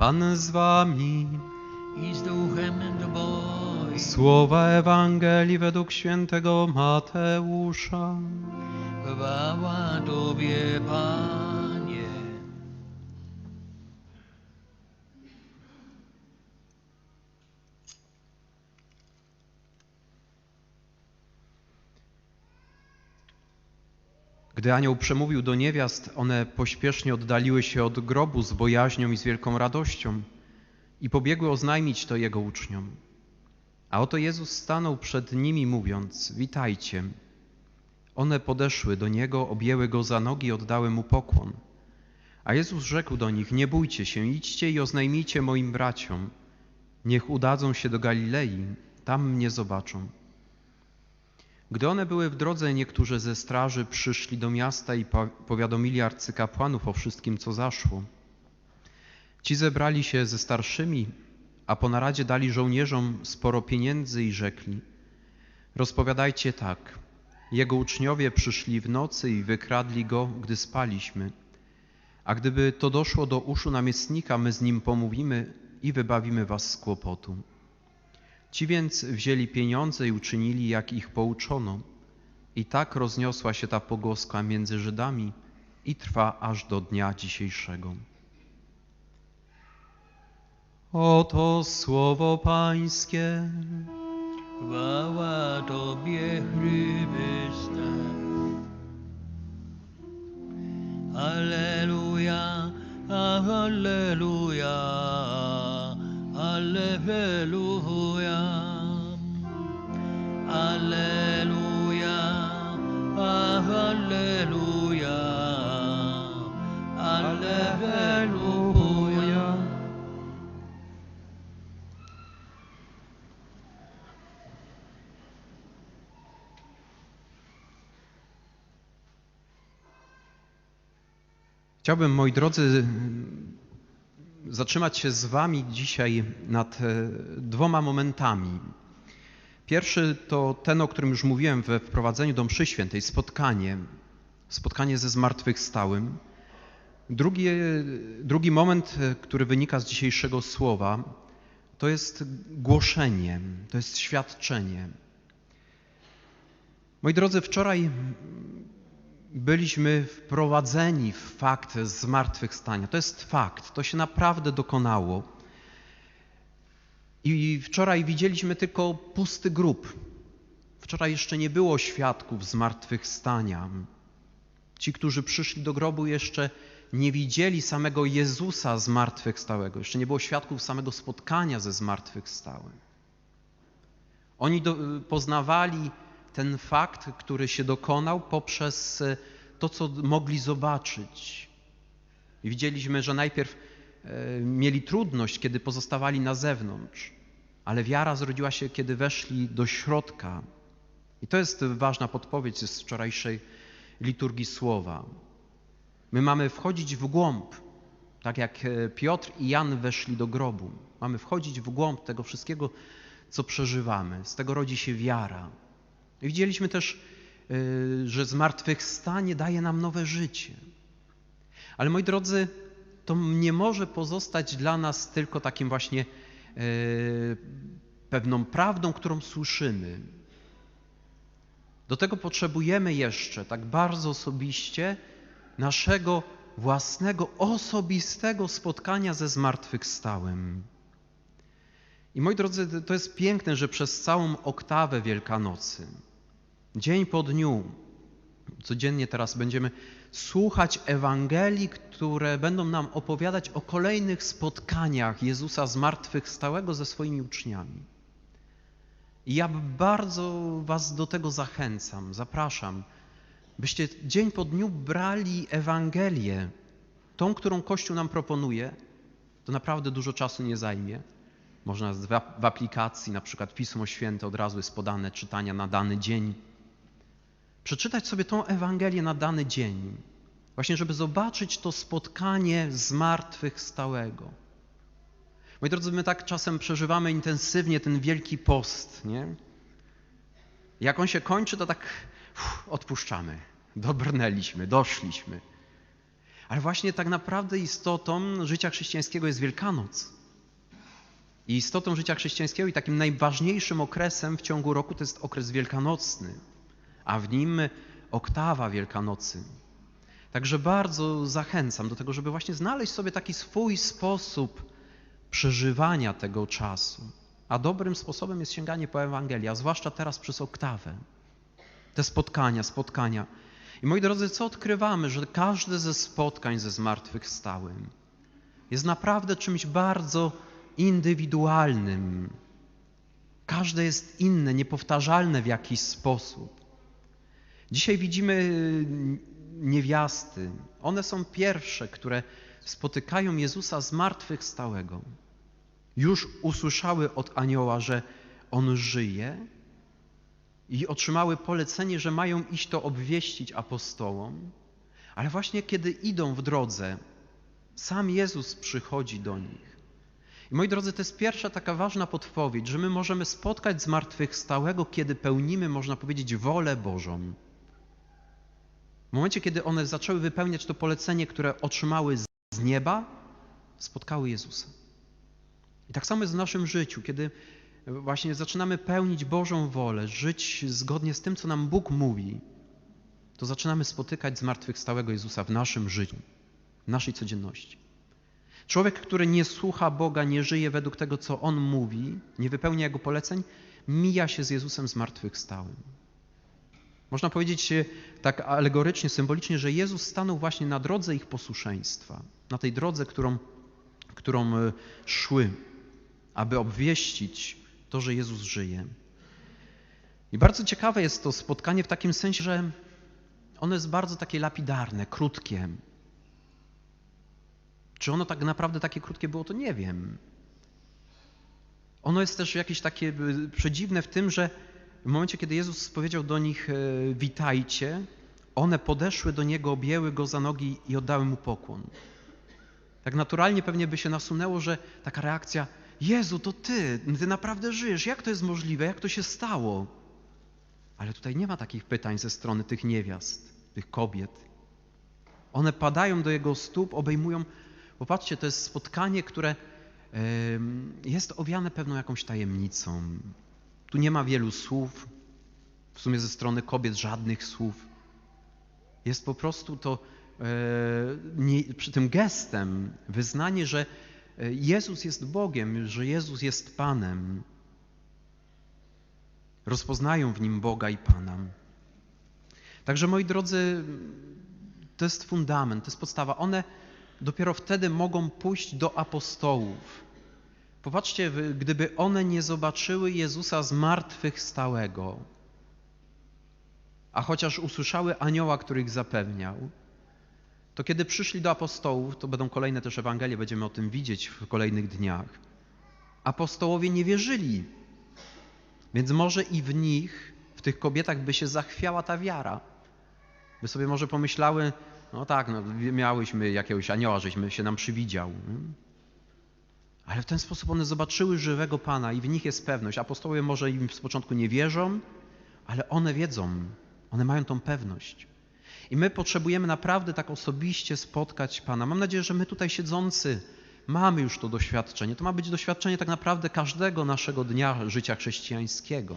Pan z wami. i z duchem Twoim. Słowa Ewangelii według świętego Mateusza. Chwała Tobie, Panie. Gdy anioł przemówił do niewiast, one pośpiesznie oddaliły się od grobu z bojaźnią i z wielką radością i pobiegły oznajmić to jego uczniom. A oto Jezus stanął przed nimi, mówiąc: Witajcie. One podeszły do niego, objęły go za nogi i oddały mu pokłon. A Jezus rzekł do nich: Nie bójcie się, idźcie i oznajmijcie moim braciom. Niech udadzą się do Galilei, tam mnie zobaczą. Gdy one były w drodze, niektórzy ze straży przyszli do miasta i po- powiadomili arcykapłanów o wszystkim, co zaszło. Ci zebrali się ze starszymi, a po naradzie dali żołnierzom sporo pieniędzy i rzekli: Rozpowiadajcie tak. Jego uczniowie przyszli w nocy i wykradli go, gdy spaliśmy. A gdyby to doszło do uszu namiestnika, my z nim pomówimy i wybawimy was z kłopotu. Ci więc wzięli pieniądze i uczynili, jak ich pouczono. I tak rozniosła się ta pogłoska między Żydami i trwa aż do dnia dzisiejszego. Oto słowo Pańskie. Chwała Tobie, Chryste. Alleluja, Alleluja, Alleluja. Alleluja, Alleluja, Alleluja. Chciałbym, moi drodzy, zatrzymać się z Wami dzisiaj nad e, dwoma momentami. Pierwszy to ten, o którym już mówiłem we wprowadzeniu do mszy świętej, spotkanie, spotkanie ze zmartwychwstałym. Drugi, drugi moment, e, który wynika z dzisiejszego słowa, to jest głoszenie, to jest świadczenie. Moi drodzy, wczoraj byliśmy wprowadzeni w fakt zmartwychwstania. To jest fakt, to się naprawdę dokonało. I wczoraj widzieliśmy tylko pusty grób. Wczoraj jeszcze nie było świadków zmartwychwstania. Ci, którzy przyszli do grobu, jeszcze nie widzieli samego Jezusa zmartwychwstałego. Jeszcze nie było świadków samego spotkania ze zmartwychwstałym. Oni do, poznawali ten fakt, który się dokonał poprzez e, to, co mogli zobaczyć. Widzieliśmy, że najpierw e, mieli trudność, kiedy pozostawali na zewnątrz, ale wiara zrodziła się, kiedy weszli do środka. I to jest ważna podpowiedź z wczorajszej liturgii słowa. My mamy wchodzić w głąb, tak jak e, Piotr i Jan weszli do grobu. Mamy wchodzić w głąb tego wszystkiego, co przeżywamy. Z tego rodzi się wiara. Widzieliśmy też, y, że zmartwychwstanie daje nam nowe życie. Ale moi drodzy, to nie może pozostać dla nas tylko takim właśnie y, pewną prawdą, którą słyszymy. Do tego potrzebujemy jeszcze tak bardzo osobiście naszego własnego, osobistego spotkania ze zmartwychwstałym. I moi drodzy, to jest piękne, że przez całą oktawę Wielkanocy, dzień po dniu, codziennie teraz będziemy słuchać Ewangelii, które będą nam opowiadać o kolejnych spotkaniach Jezusa zmartwychwstałego ze swoimi uczniami. I ja bardzo Was do tego zachęcam, zapraszam, byście dzień po dniu brali Ewangelię, tą, którą Kościół nam proponuje. To naprawdę dużo czasu nie zajmie. Można w ap- w aplikacji, na przykład Pismo Święte od razu jest podane czytania na dany dzień. Przeczytać sobie tą Ewangelię na dany dzień, właśnie żeby zobaczyć to spotkanie zmartwychwstałego. Moi drodzy, my tak czasem przeżywamy intensywnie ten wielki post, nie? Jak on się kończy, to tak uff, odpuszczamy. Dobrnęliśmy, doszliśmy. Ale właśnie tak naprawdę istotą życia chrześcijańskiego jest Wielkanoc. I istotą życia chrześcijańskiego i takim najważniejszym okresem w ciągu roku to jest okres wielkanocny, a w nim oktawa Wielkanocy. Także bardzo zachęcam do tego, żeby właśnie znaleźć sobie taki swój sposób przeżywania tego czasu. A dobrym sposobem jest sięganie po Ewangelię, a zwłaszcza teraz przez oktawę. Te spotkania, spotkania. I moi drodzy, co odkrywamy, że każde ze spotkań ze zmartwychwstałym jest naprawdę czymś bardzo indywidualnym. Każde jest inne, niepowtarzalne w jakiś sposób. Dzisiaj widzimy niewiasty. One są pierwsze, które spotykają Jezusa zmartwychwstałego. Już usłyszały od anioła, że on żyje i otrzymały polecenie, że mają iść to obwieścić apostołom, ale właśnie kiedy idą w drodze, sam Jezus przychodzi do nich. I moi drodzy, to jest pierwsza taka ważna podpowiedź, że my możemy spotkać zmartwychwstałego, kiedy pełnimy, można powiedzieć, wolę Bożą. W momencie, kiedy one zaczęły wypełniać to polecenie, które otrzymały z nieba, spotkały Jezusa. I tak samo jest w naszym życiu, kiedy właśnie zaczynamy pełnić Bożą wolę, żyć zgodnie z tym, co nam Bóg mówi, to zaczynamy spotykać zmartwychwstałego Jezusa w naszym życiu, w naszej codzienności. Człowiek, który nie słucha Boga, nie żyje według tego, co On mówi, nie wypełnia Jego poleceń, mija się z Jezusem zmartwychwstałym. Można powiedzieć tak alegorycznie, symbolicznie, że Jezus stanął właśnie na drodze ich posłuszeństwa, na tej drodze, którą, którą szły, aby obwieścić to, że Jezus żyje. I bardzo ciekawe jest to spotkanie w takim sensie, że ono jest bardzo takie lapidarne, krótkie. Czy ono tak naprawdę takie krótkie było, to nie wiem. Ono jest też jakieś takie przedziwne w tym, że w momencie, kiedy Jezus powiedział do nich witajcie, one podeszły do Niego, objęły Go za nogi i oddały Mu pokłon. Tak naturalnie pewnie by się nasunęło, że taka reakcja Jezu, to Ty, Ty naprawdę żyjesz, jak to jest możliwe, jak to się stało? Ale tutaj nie ma takich pytań ze strony tych niewiast, tych kobiet. One padają do Jego stóp, obejmują. Popatrzcie, to jest spotkanie, które jest owiane pewną jakąś tajemnicą. Tu nie ma wielu słów, w sumie ze strony kobiet żadnych słów. Jest po prostu to nie, przy tym gestem wyznanie, że Jezus jest Bogiem, że Jezus jest Panem. Rozpoznają w nim Boga i Pana. Także moi drodzy, to jest fundament, to jest podstawa. One dopiero wtedy mogą pójść do apostołów. Popatrzcie, gdyby one nie zobaczyły Jezusa zmartwychwstałego, a chociaż usłyszały anioła, który ich zapewniał, to kiedy przyszli do apostołów, to będą kolejne też Ewangelie, będziemy o tym widzieć w kolejnych dniach, apostołowie nie wierzyli. Więc może i w nich, w tych kobietach by się zachwiała ta wiara. By sobie może pomyślały, no tak, no, miałyśmy jakiegoś anioła, żeśmy się nam przywidział. Ale w ten sposób one zobaczyły żywego Pana i w nich jest pewność. Apostołowie może im z początku nie wierzą, ale one wiedzą, one mają tą pewność. I my potrzebujemy naprawdę tak osobiście spotkać Pana. Mam nadzieję, że my tutaj siedzący mamy już to doświadczenie. To ma być doświadczenie tak naprawdę każdego naszego dnia życia chrześcijańskiego.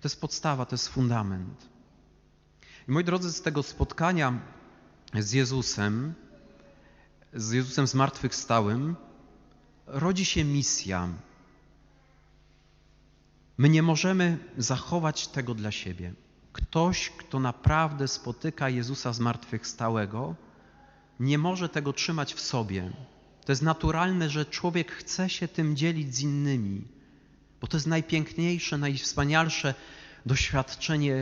To jest podstawa, to jest fundament. I moi drodzy, z tego spotkania z Jezusem, z Jezusem zmartwychwstałym, rodzi się misja. My nie możemy zachować tego dla siebie. Ktoś, kto naprawdę spotyka Jezusa zmartwychwstałego, nie może tego trzymać w sobie. To jest naturalne, że człowiek chce się tym dzielić z innymi, bo to jest najpiękniejsze, najwspanialsze doświadczenie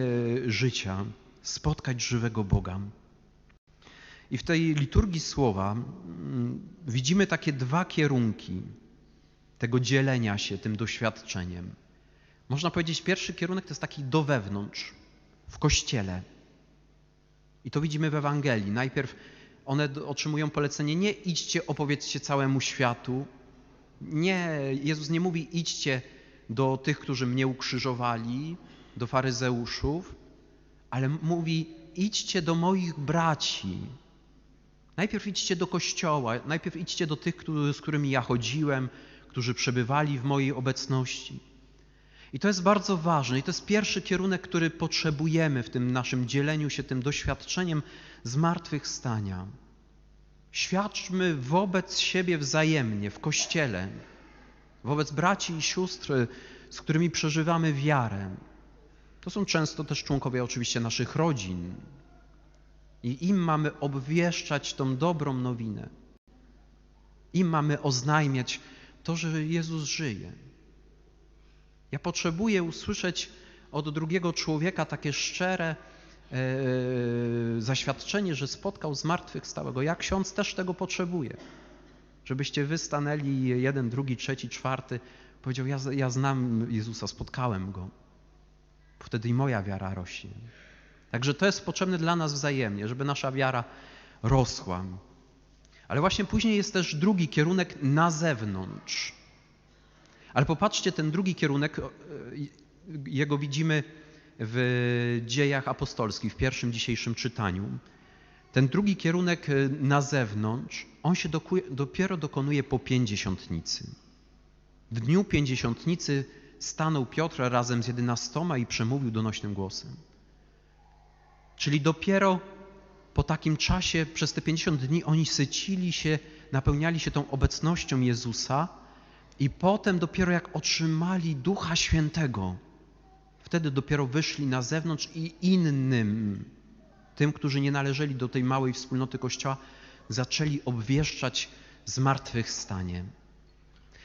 życia spotkać żywego Boga. I w tej liturgii słowa mm, widzimy takie dwa kierunki tego dzielenia się tym doświadczeniem. Można powiedzieć, pierwszy kierunek to jest taki do wewnątrz, w kościele. I to widzimy w Ewangelii. Najpierw one otrzymują polecenie: nie idźcie, opowiedzcie całemu światu. Nie, Jezus nie mówi: idźcie do tych, którzy mnie ukrzyżowali, do faryzeuszów, ale mówi: idźcie do moich braci. Najpierw idźcie do kościoła, najpierw idźcie do tych, z którymi ja chodziłem, którzy przebywali w mojej obecności. I to jest bardzo ważne i to jest pierwszy kierunek, który potrzebujemy w tym naszym dzieleniu się tym doświadczeniem zmartwychwstania. Świadczmy wobec siebie wzajemnie w kościele, wobec braci i sióstr, z którymi przeżywamy wiarę. To są często też członkowie oczywiście naszych rodzin. I im mamy obwieszczać tą dobrą nowinę. Im mamy oznajmiać to, że Jezus żyje. Ja potrzebuję usłyszeć od drugiego człowieka takie szczere e, zaświadczenie, że spotkał zmartwychwstałego. Ja ksiądz też tego potrzebuję. Żebyście wy stanęli jeden, drugi, trzeci, czwarty, powiedział, ja, ja znam Jezusa, spotkałem Go. Wtedy i moja wiara rośnie. Także to jest potrzebne dla nas wzajemnie, żeby nasza wiara rosła. Ale właśnie później jest też drugi kierunek na zewnątrz. Ale popatrzcie, ten drugi kierunek, e, jego widzimy w dziejach apostolskich, w pierwszym dzisiejszym czytaniu. Ten drugi kierunek e, na zewnątrz, on się dopiero dokonuje po pięćdziesiątnicy. W dniu pięćdziesiątnicy stanął Piotr razem z jedenastoma i przemówił donośnym głosem. Czyli dopiero po takim czasie, przez te 50 dni, oni sycili się, napełniali się tą obecnością Jezusa i potem dopiero jak otrzymali Ducha Świętego, wtedy dopiero wyszli na zewnątrz i innym, tym, którzy nie należeli do tej małej wspólnoty Kościoła, zaczęli obwieszczać zmartwychwstanie.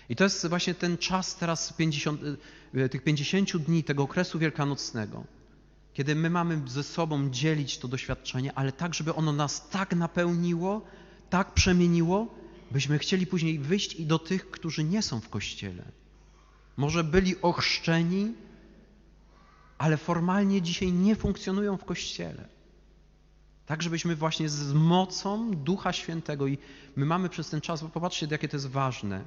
I to jest właśnie ten czas teraz 50, y, tych 50 dni, tego okresu wielkanocnego, kiedy my mamy ze sobą dzielić to doświadczenie, ale tak, żeby ono nas tak napełniło, tak przemieniło, byśmy chcieli później wyjść i do tych, którzy nie są w Kościele. Może byli ochrzczeni, ale formalnie dzisiaj nie funkcjonują w Kościele. Tak, żebyśmy właśnie z mocą Ducha Świętego i my mamy przez ten czas, bo popatrzcie, jakie to jest ważne.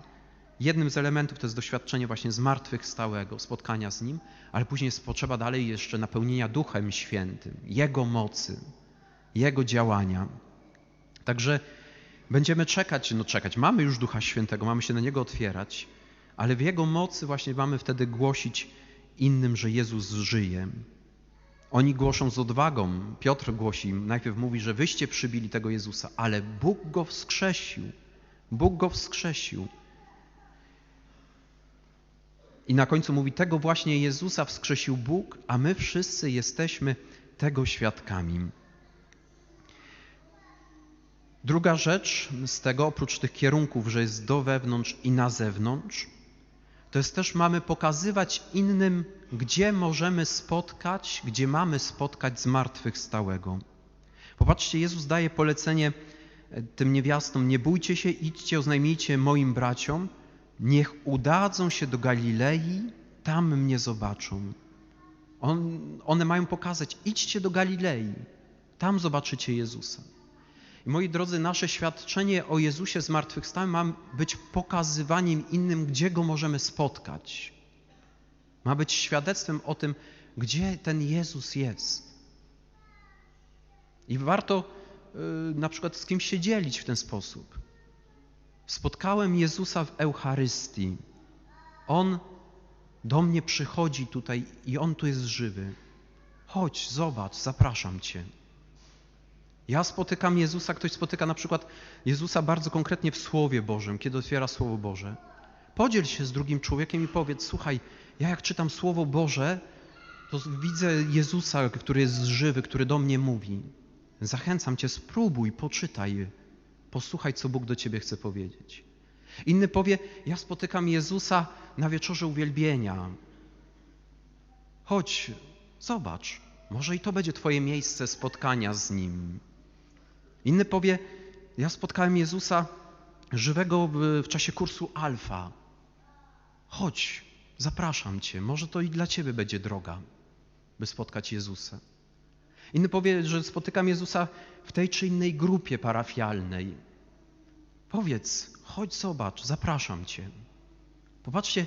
Jednym z elementów to jest doświadczenie właśnie zmartwychwstałego, spotkania z Nim, ale później jest potrzeba dalej jeszcze napełnienia Duchem Świętym, Jego mocy, Jego działania. Także będziemy czekać, no czekać, mamy już Ducha Świętego, mamy się na Niego otwierać, ale w Jego mocy właśnie mamy wtedy głosić innym, że Jezus żyje. Oni głoszą z odwagą. Piotr głosi, najpierw mówi, że wyście przybili tego Jezusa, ale Bóg go wskrzesił. Bóg go wskrzesił. I na końcu mówi, tego właśnie Jezusa wskrzesił Bóg, a my wszyscy jesteśmy tego świadkami. Druga rzecz z tego, oprócz tych kierunków, że jest do wewnątrz i na zewnątrz, to jest też mamy pokazywać innym, gdzie możemy spotkać, gdzie mamy spotkać zmartwychwstałego. Popatrzcie, Jezus daje polecenie e, tym niewiastom, nie bójcie się, idźcie, oznajmijcie moim braciom, niech udadzą się do Galilei, tam mnie zobaczą. On, one mają pokazać, idźcie do Galilei, tam zobaczycie Jezusa. I moi drodzy, nasze świadczenie o Jezusie zmartwychwstałym ma być pokazywaniem innym, gdzie Go możemy spotkać. Ma być świadectwem o tym, gdzie ten Jezus jest. I warto y, na przykład z kimś się dzielić w ten sposób. Spotkałem Jezusa w Eucharystii. On do mnie przychodzi tutaj i On tu jest żywy. Chodź, zobacz, zapraszam Cię. Ja spotykam Jezusa, ktoś spotyka na przykład Jezusa bardzo konkretnie w Słowie Bożym, kiedy otwiera Słowo Boże. Podziel się z drugim człowiekiem i powiedz, słuchaj, ja jak czytam Słowo Boże, to widzę Jezusa, który jest żywy, który do mnie mówi. Zachęcam Cię, spróbuj, poczytaj, posłuchaj, co Bóg do Ciebie chce powiedzieć. Inny powie, ja spotykam Jezusa na wieczorze uwielbienia. Chodź, zobacz, może i to będzie Twoje miejsce spotkania z Nim. Inny powie, ja spotkałem Jezusa żywego w, czasie kursu Alfa. Chodź, zapraszam Cię, może to i dla Ciebie będzie droga, by spotkać Jezusa. Inny powie, że spotykam Jezusa w tej czy innej grupie parafialnej. Powiedz, chodź, zobacz, zapraszam Cię. Popatrzcie,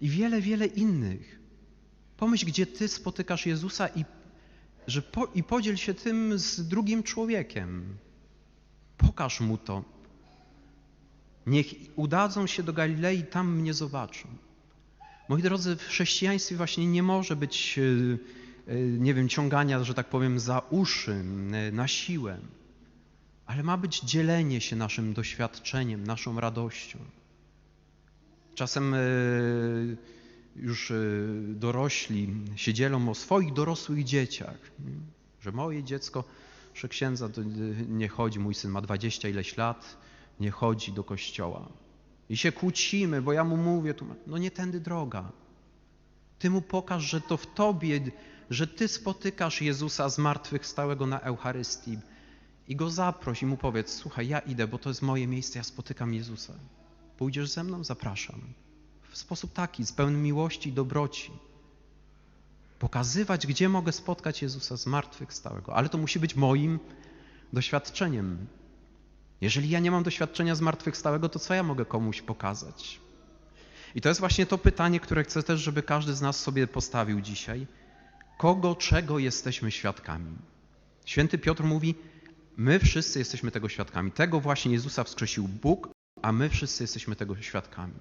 i wiele, wiele innych. Pomyśl, gdzie Ty spotykasz Jezusa i, że po, i podziel się tym z drugim człowiekiem. Pokaż mu to. Niech udadzą się do Galilei, tam mnie zobaczą. Moi drodzy, w chrześcijaństwie właśnie nie może być, e, nie wiem, ciągania, że tak powiem, za uszy, e, na siłę, ale ma być dzielenie się naszym doświadczeniem, naszą radością. Czasem e, już e, dorośli się dzielą o swoich dorosłych dzieciach, że moje dziecko, że księdza nie chodzi, mój syn ma dwadzieścia ileś lat, nie chodzi do kościoła. I się kłócimy, bo ja mu mówię, no nie tędy droga. Ty mu pokaż, że to w tobie, że ty spotykasz Jezusa zmartwychwstałego na Eucharystii i go zaproś i mu powiedz, słuchaj, ja idę, bo to jest moje miejsce, ja spotykam Jezusa. Pójdziesz ze mną? Zapraszam. W sposób taki, z pełnym miłości i dobroci. Pokazywać, gdzie mogę spotkać Jezusa zmartwychwstałego, ale to musi być moim doświadczeniem. Jeżeli ja nie mam doświadczenia zmartwychwstałego, to co ja mogę komuś pokazać? I to jest właśnie to pytanie, które chcę też, żeby każdy z nas sobie postawił dzisiaj. Kogo, czego jesteśmy świadkami? Święty Piotr mówi, my wszyscy jesteśmy tego świadkami. Tego właśnie Jezusa wskrzesił Bóg, a my wszyscy jesteśmy tego świadkami.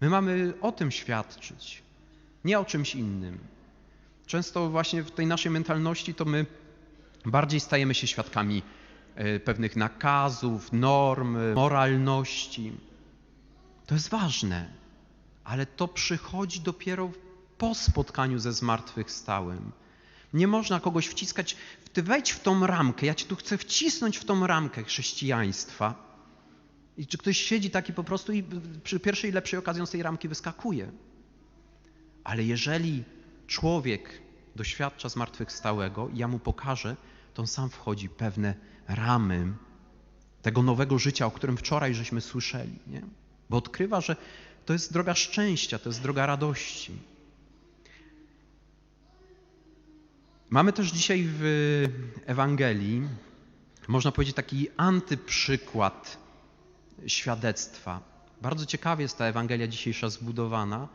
My mamy o tym świadczyć, nie o czymś innym. Często właśnie w tej naszej mentalności to my bardziej stajemy się świadkami e, pewnych nakazów, norm, moralności. To jest ważne, ale to przychodzi dopiero po spotkaniu ze zmartwychwstałym. Nie można kogoś wciskać, ty wejdź w tą ramkę, ja cię tu chcę wcisnąć w tą ramkę chrześcijaństwa. I czy ktoś siedzi taki po prostu i przy pierwszej lepszej okazji z tej ramki wyskakuje. Ale jeżeli człowiek doświadcza zmartwychwstałego i ja mu pokażę, to on sam wchodzi pewne ramy tego nowego życia, o którym wczoraj żeśmy słyszeli. Nie? Bo odkrywa, że to jest droga szczęścia, to jest droga radości. Mamy też dzisiaj w Ewangelii, można powiedzieć, taki antyprzykład świadectwa. Bardzo ciekawie jest ta Ewangelia dzisiejsza zbudowana.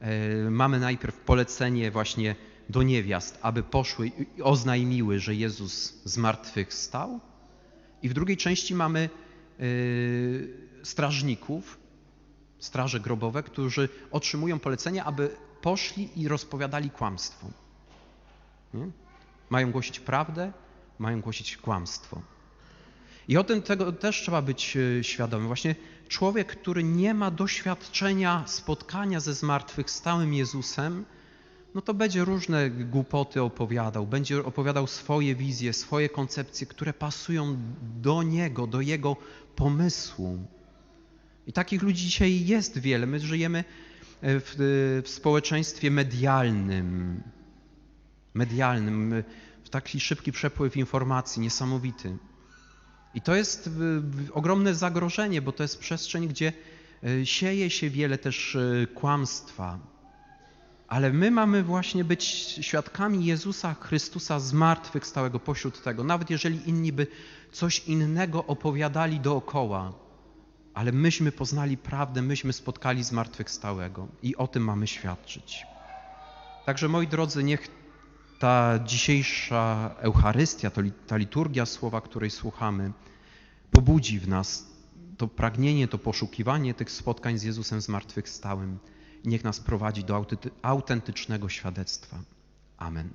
E, Mamy najpierw polecenie właśnie do niewiast, aby poszły i oznajmiły, że Jezus zmartwychwstał. I w drugiej części mamy e, strażników, straże grobowe, którzy otrzymują polecenie, aby poszli i rozpowiadali kłamstwo. Nie? Mają głosić prawdę, mają głosić kłamstwo. I o tym tego też trzeba być e, świadomym. Właśnie człowiek, który nie ma doświadczenia spotkania ze zmartwychwstałym Jezusem, no to będzie różne głupoty opowiadał, będzie opowiadał swoje wizje, swoje koncepcje, które pasują do niego, do jego pomysłu. I takich ludzi dzisiaj jest wiele. My żyjemy w, w społeczeństwie medialnym, medialnym, w taki szybki przepływ informacji, niesamowity. I to jest ogromne zagrożenie, bo to jest przestrzeń, gdzie e, sieje się wiele też kłamstwa. Ale my mamy właśnie być świadkami Jezusa Chrystusa zmartwychwstałego pośród tego, nawet jeżeli inni by coś innego opowiadali dookoła. Ale myśmy poznali prawdę, myśmy spotkali zmartwychwstałego i o tym mamy świadczyć. Także moi drodzy, niech ta dzisiejsza Eucharystia, ta liturgia słowa, której słuchamy, pobudzi w nas to pragnienie, to poszukiwanie tych spotkań z Jezusem zmartwychwstałym. Niech nas prowadzi do autenty- autentycznego świadectwa. Amen.